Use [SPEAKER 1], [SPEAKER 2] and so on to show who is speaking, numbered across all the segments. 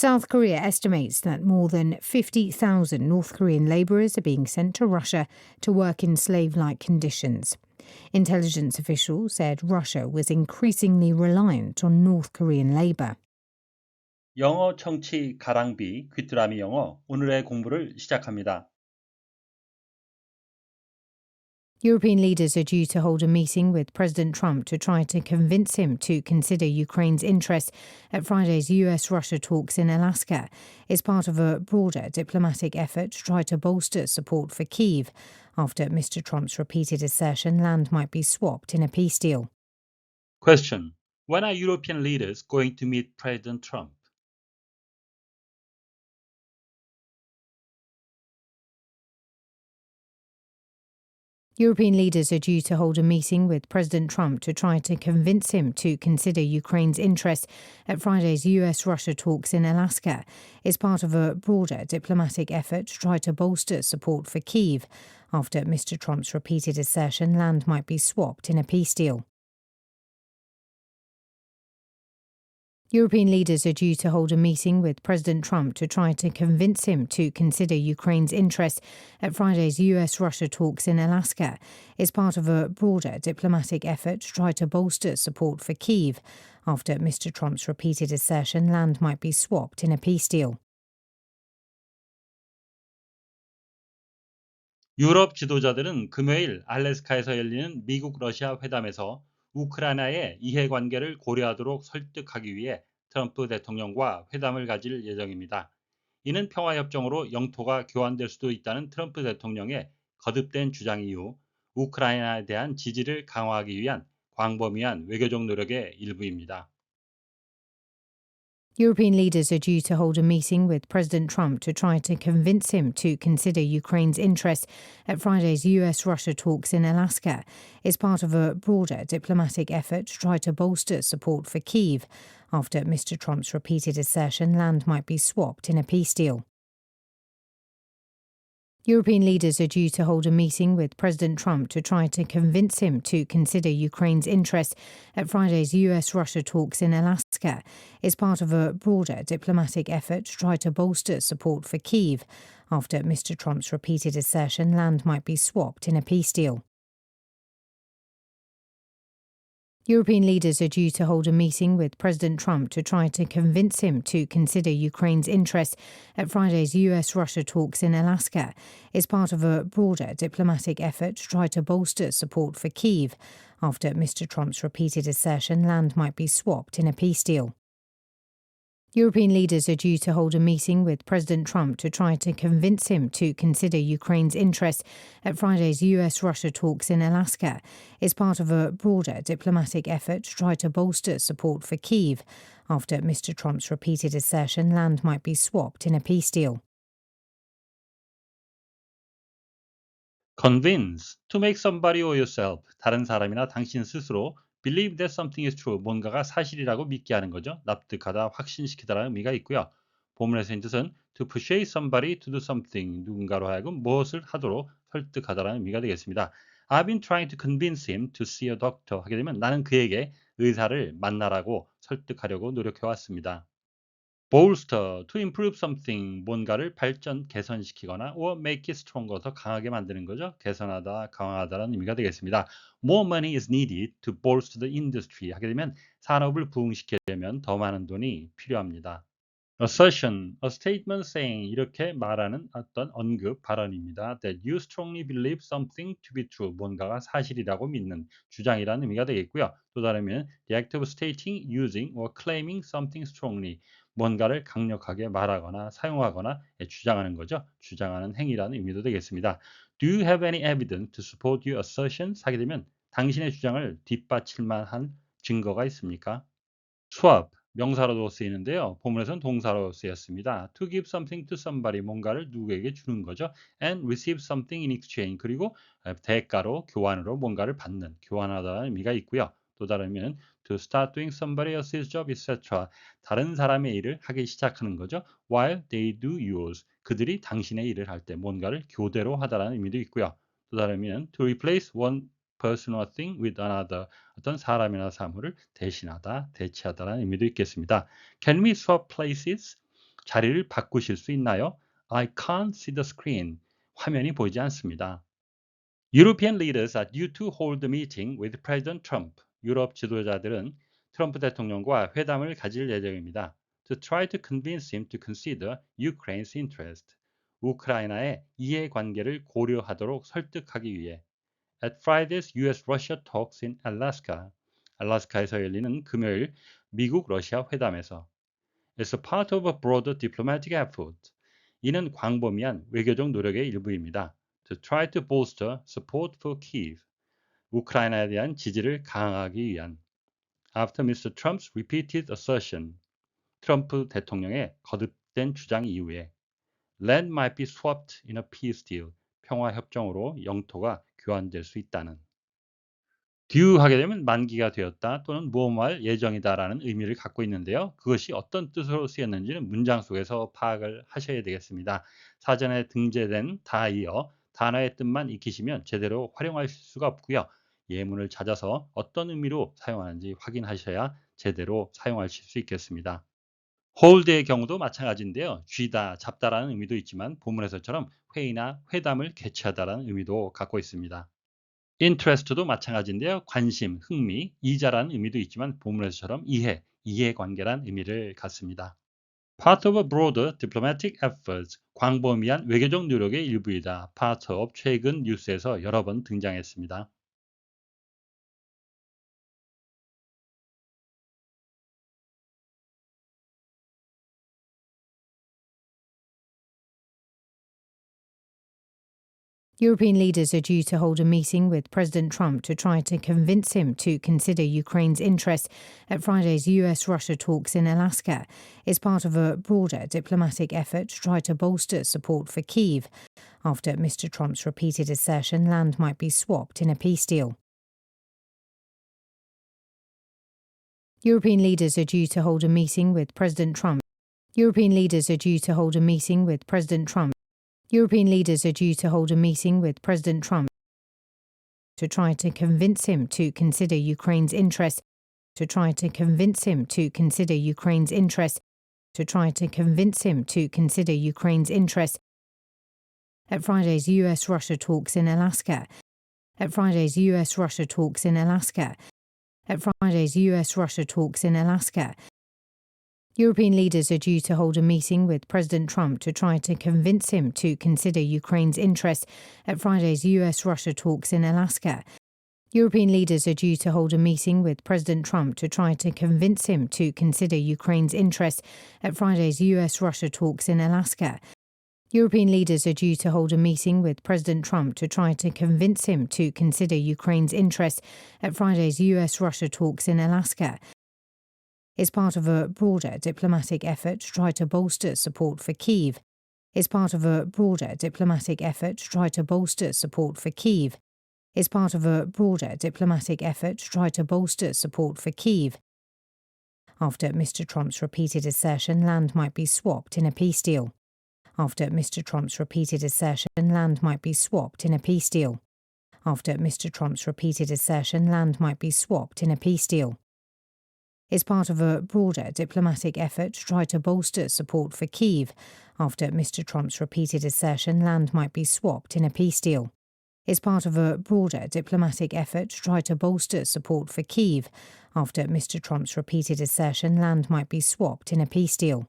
[SPEAKER 1] South Korea estimates that more than 50,000 North Korean labourers are being sent to Russia to work in slave like conditions. Intelligence officials said Russia was increasingly reliant on North Korean labour.
[SPEAKER 2] 영어 청취 가랑비 귀뚜라미 영어 오늘의 공부를 시작합니다.
[SPEAKER 1] European leaders are due to hold a meeting with President Trump to try to convince him to consider Ukraine's interests at Friday's US Russia talks in Alaska It's part of a broader diplomatic effort to try to bolster support for Kiev after Mr. Trump's repeated assertion land might be swapped in a peace deal.
[SPEAKER 2] Question When are European leaders going to meet President Trump?
[SPEAKER 1] European leaders are due to hold a meeting with President Trump to try to convince him to consider Ukraine's interests at Friday's US Russia talks in Alaska as part of a broader diplomatic effort to try to bolster support for Kiev after Mr. Trump's repeated assertion land might be swapped in a peace deal. European leaders are due to hold a meeting with President Trump to try to convince him to consider Ukraine's interests at Friday's US Russia talks in Alaska as part of a broader diplomatic effort to try to bolster support for Kiev after Mr. Trump's repeated assertion land might be swapped in a peace deal.
[SPEAKER 2] 유럽 지도자들은 금요일 알래스카에서 열리는 미국 러시아 회담에서 우크라이나의 이해관계를 고려하도록 설득하기 위해 트럼프 대통령과 회담을 가질 예정입니다. 이는 평화협정으로 영토가 교환될 수도 있다는 트럼프 대통령의 거듭된 주장 이후 우크라이나에 대한 지지를 강화하기 위한 광범위한 외교적 노력의 일부입니다.
[SPEAKER 1] European leaders are due to hold a meeting with President Trump to try to convince him to consider Ukraine's interests at Friday's US Russia talks in Alaska as part of a broader diplomatic effort to try to bolster support for Kiev after Mr. Trump's repeated assertion land might be swapped in a peace deal. European leaders are due to hold a meeting with President Trump to try to convince him to consider Ukraine's interests at Friday's US Russia talks in Alaska as part of a broader diplomatic effort to try to bolster support for Kiev after Mr. Trump's repeated assertion land might be swapped in a peace deal. European leaders are due to hold a meeting with President Trump to try to convince him to consider Ukraine's interests at Friday's US Russia talks in Alaska as part of a broader diplomatic effort to try to bolster support for Kiev after Mr. Trump's repeated assertion land might be swapped in a peace deal. European leaders are due to hold a meeting with President Trump to try to convince him to consider Ukraine's interests at Friday's US Russia talks in Alaska as part of a broader diplomatic effort to try to bolster support for Kiev after Mr. Trump's repeated assertion land might be swapped in a peace deal.
[SPEAKER 2] Convince, to make somebody or yourself, 다른 사람이나 당신 스스로 believe that something is true, 뭔가가 사실이라고 믿게 하는 거죠. 납득하다, 확신시키다라는 의미가 있고요. 본문에서의 뜻은 to persuade somebody to do something, 누군가로 하여금 무엇을 하도록 설득하다라는 의미가 되겠습니다. I've been trying to convince him to see a doctor 하게 되면 나는 그에게 의사를 만나라고 설득하려고 노력해 왔습니다. Bolster, to improve something, 뭔가를 발전, 개선시키거나 or make it stronger, 더 강하게 만드는 거죠. 개선하다, 강화하다라는 의미가 되겠습니다. More money is needed to bolster the industry 하게 되면 산업을 부흥시키려면 더 많은 돈이 필요합니다. Assertion, a statement saying 이렇게 말하는 어떤 언급 발언입니다. that you strongly believe something to be true 뭔가가 사실이라고 믿는 주장이라는 의미가 되겠고요. 또 다르면 the act of stating, using or claiming something strongly 뭔가를 강력하게 말하거나 사용하거나 주장하는 거죠. 주장하는 행위라는 의미도 되겠습니다. Do you have any evidence to support your assertions? 하게 되면 당신의 주장을 뒷받칠 만한 증거가 있습니까? swap 명사로도 쓰이는데요. 본문에서는 동사로 쓰였습니다. To give something to somebody 뭔가를 누구에게 주는 거죠. And receive something in exchange 그리고 대가로 교환으로 뭔가를 받는 교환하다는 의미가 있고요. 또 다르면 to start doing somebody else's job, etc. 다른 사람의 일을 하기 시작하는 거죠. While they do yours. 그들이 당신의 일을 할 때 뭔가를 교대로 하다라는 의미도 있고요. 또 다르면 to replace one person or thing with another. 어떤 사람이나 사물을 대신하다, 대체하다라는 의미도 있겠습니다. Can we swap places? 자리를 바꾸실 수 있나요? I can't see the screen. 화면이 보이지 않습니다. European leaders are due to hold a meeting with President Trump. 유럽 지도자들은 트럼프 대통령과 회담을 가질 예정입니다. To try to convince him to consider Ukraine's interest. 우크라이나의 이해관계를 고려하도록 설득하기 위해. At Friday's U.S.-Russia talks in Alaska. 알라스카에서 열리는 금요일 미국 러시아 회담에서. It's a part of a broader diplomatic effort. 이는 광범위한 외교적 노력의 일부입니다. To try to bolster support for Kiev. 우크라이나에 대한 지지를 강화하기 위한. After Mr. Trump's repeated assertion. 트럼프 대통령의 거듭된 주장 이후에 land might be swapped in a peace deal. 평화 협정으로 영토가 교환될 수 있다는. due하게 되면 만기가 되었다 또는 무험할 예정이다라는 의미를 갖고 있는데요. 그것이 어떤 뜻으로 쓰였는지는 문장 속에서 파악을 하셔야 되겠습니다. 사전에 등재된 다 이어 단어의 뜻만 익히시면 제대로 활용하실 수가 없고요. 예문을 찾아서 어떤 의미로 사용하는지 확인하셔야 제대로 사용하실 수 있겠습니다. Hold의 경우도 마찬가지인데요. 쥐다, 잡다라는 의미도 있지만 본문에서처럼 회의나 회담을 개최하다라는 의미도 갖고 있습니다. interest도 마찬가지인데요. 관심, 흥미, 이자라는 의미도 있지만 본문에서처럼 이해, 이해관계란 의미를 갖습니다. Part of a broader diplomatic efforts, 광범위한 외교적 노력의 일부이다. Part of 최근 뉴스에서 여러 번 등장했습니다.
[SPEAKER 1] European leaders are due to hold a meeting with President Trump to try to convince him to consider Ukraine's interests at Friday's US Russia talks in Alaska. It's part of a broader diplomatic effort to try to bolster support for Kiev after Mr. Trump's repeated assertion land might be swapped in a peace deal. European leaders are due to hold a meeting with President Trump. European leaders are due to hold a meeting with President Trump European leaders are due to hold a meeting with President Trump to try to convince him to consider Ukraine's interests, to try to convince him to consider Ukraine's interests, to try to convince him to consider Ukraine's interests. At Friday's US Russia talks in Alaska. At Friday's US Russia talks in Alaska. At Friday's US Russia talks in Alaska. European leaders are due to hold a meeting with President Trump to try to convince him to consider Ukraine's interests at Friday's US Russia talks in Alaska. European leaders are due to hold a meeting with President Trump to try to convince him to consider Ukraine's interests at Friday's US Russia talks in Alaska. European leaders are due to hold a meeting with President Trump to try to convince him to consider Ukraine's interests at Friday's US Russia talks in Alaska is part of a broader diplomatic effort to try to bolster support for Kiev. Is part of a broader diplomatic effort to try to bolster support for Kiev. Is part of a broader diplomatic effort to try to bolster support for Kiev. After Mr. Trump's repeated assertion land might be swapped in a peace deal. After Mr. Trump's repeated assertion land might be swapped in a peace deal. After Mr. Trump's repeated assertion land might be swapped in a peace deal is part of a broader diplomatic effort to try to bolster support for Kiev after Mr. Trump's repeated assertion land might be swapped in a peace deal. Is part of a broader diplomatic effort to try to bolster support for Kiev after Mr. Trump's repeated assertion land might be swapped in a peace deal.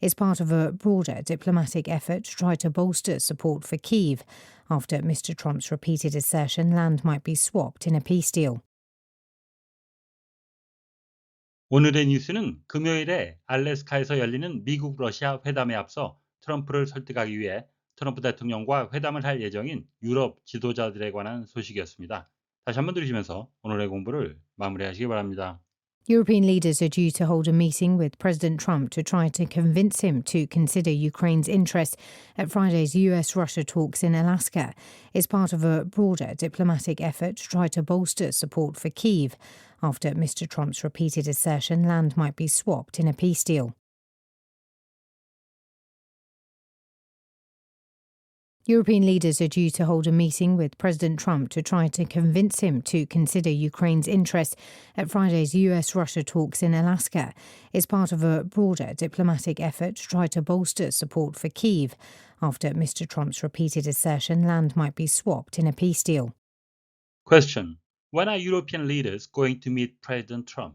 [SPEAKER 1] Is part of a broader diplomatic effort to try to bolster support for Kiev after Mr. Trump's repeated assertion land might be swapped in a peace deal.
[SPEAKER 2] 오늘의 뉴스는 금요일에 알래스카에서 열리는 미국 러시아 회담에 앞서 트럼프를 설득하기 위해 트럼프 대통령과 회담을 할 예정인 유럽 지도자들에 관한 소식이었습니다. 다시 한번 들으시면서 오늘의 공부를 마무리하시기 바랍니다.
[SPEAKER 1] European leaders are due to hold a meeting with President Trump to try to convince him to consider Ukraine's interests at Friday's US Russia talks in Alaska. It's part of a broader diplomatic effort to try to bolster support for Kiev after Mr. Trump's repeated assertion land might be swapped in a peace deal. European leaders are due to hold a meeting with President Trump to try to convince him to consider Ukraine's interests at Friday's US Russia talks in Alaska. It's part of a broader diplomatic effort to try to bolster support for Kyiv after Mr. Trump's repeated assertion land might be swapped in a peace deal.
[SPEAKER 2] Question. When are European leaders going to meet President Trump?